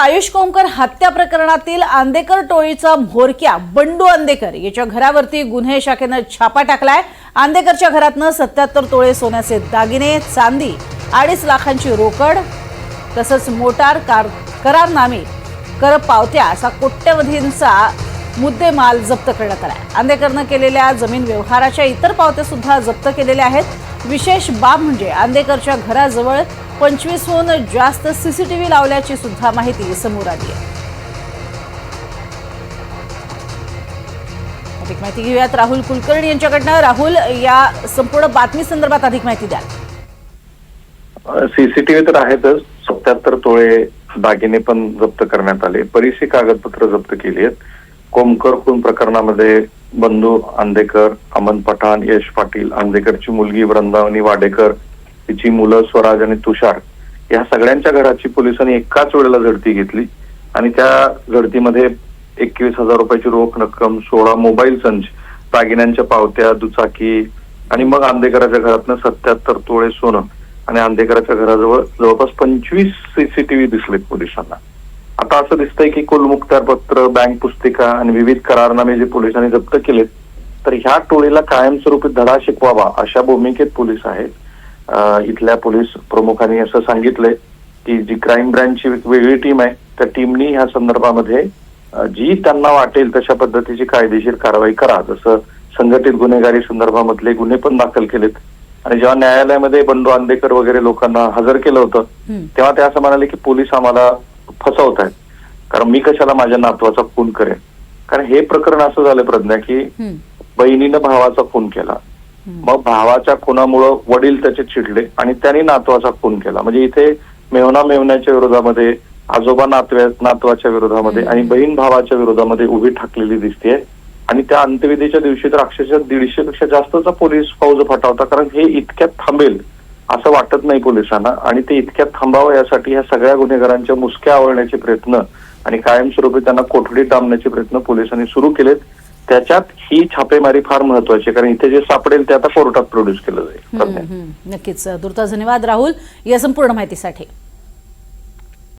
आयुष कोमकर हत्या प्रकरणातील आंदेकर टोळीचा म्होरक्या बंडू आंदेकर याच्या घरावरती गुन्हे शाखेनं छापा टाकलाय. आंदेकरच्या घरातनं सत्याहत्तर तोळे सोन्याचे दागिने चांदी अडीच लाखांची रोकड तसंच मोटार कार करारनामे कर पावत्या असा कोट्यवधींचा मुद्देमाल जप्त करण्यात आला आंदेकरनं केलेल्या जमीन व्यवहाराच्या इतर पावत्या सुद्धा जप्त केलेल्या आहेत. विशेष बाब म्हणजे आंदेकरच्या घराजवळ पंचवीसहून जास्त सीसीटीव्ही लावल्याची सुद्धा माहिती समोर आली आहे. अधिक माहिती घेऊयात. राहुल कुलकर्णी यांच्याकडनं. राहुल या संपूर्ण बातमी संदर्भात अधिक माहिती द्या सीसीटीव्ही तर आहेतच. सत्याहत्तर तोळे दागिने पण जप्त करण्यात आले. बरीचशी कागदपत्र जप्त केली आहेत. कोमकर खून प्रकरणामध्ये बंधू आंदेकर अमन पठाण यश पाटील आंदेकरची मुलगी वृंदावनी वाडेकर तिची मुलं स्वराज आणि तुषार या सगळ्यांच्या घराची पोलिसांनी एकाच वेळेला झडती घेतली आणि त्या झडतीमध्ये एकवीस हजार रुपयाची रोख रक्कम सोळा मोबाईल संच दागिन्यांच्या पावत्या दुचाकी आणि मग आंदेकराच्या घरातनं सत्याहत्तर तोळे सोनं आणि आंदेकराच्या घराजवळ जवळपास पंचवीस सीसीटीव्ही दिसले पोलिसांना. आता असं दिसतंय की कुल मुक्तारपत्र बँक पुस्तिका आणि विविध करारनामे जे पोलिसांनी जप्त केलेत तर ह्या टोळीला कायमस्वरूपी धडा शिकवावा अशा भूमिकेत पोलीस आहेत. इथल्या पोलीस प्रमुखांनी असं सांगितलंय की जी क्राईम ब्रँचची वेगळी टीम आहे त्या टीमनी ह्या संदर्भामध्ये जी त्यांना वाटेल तशा पद्धतीची कायदेशीर कारवाई करा. जसं संघटित गुन्हेगारी संदर्भामधले गुन्हे पण दाखल केलेत. आणि जेव्हा न्यायालयामध्ये बंडू आंदेकर वगैरे लोकांना हजर केलं होतं. तेव्हा ते असं म्हणाले की पोलीस आम्हाला फसवत आहेत कारण मी कशाला माझ्या नातवाचा खून करेन? कारण हे प्रकरण असं झालं प्रज्ञा की. बहिणीनं भावाचा खून केला. मग भावाच्या खुनामुळं वडील त्याचे चिडले आणि त्यांनी नातवाचा खून केला. म्हणजे इथे मेवना मेवण्याच्या विरोधामध्ये आजोबा नातव्या नातवाच्या विरोधामध्ये आणि बहीण भावाच्या विरोधामध्ये उभी ठाकलेली दिसते आणि त्या अंत्यविधीच्या दिवशी तर अक्षरशः दीडशे पेक्षा जास्तचा पोलीस फौज फटावता कारण हे इतक्यात थांबेल असं वाटत नाही पोलिसांना. आणि ते इतक्यात थांबावं यासाठी ह्या सगळ्या गुन्हेगारांच्या मुसक्या आवळण्याचे प्रयत्न आणि कायमस्वरूपी त्यांना कोठडीत डांबण्याचे प्रयत्न पोलिसांनी सुरू केलेत. त्याच्यात ही छापेमारी फार महत्वाची आहे. कारण इथे जे सापडेल ते आता कोर्टात प्रोड्यूस केलं जाईल. नक्कीच. दुर्ता धन्यवाद. राहुल या संपूर्ण माहितीसाठी.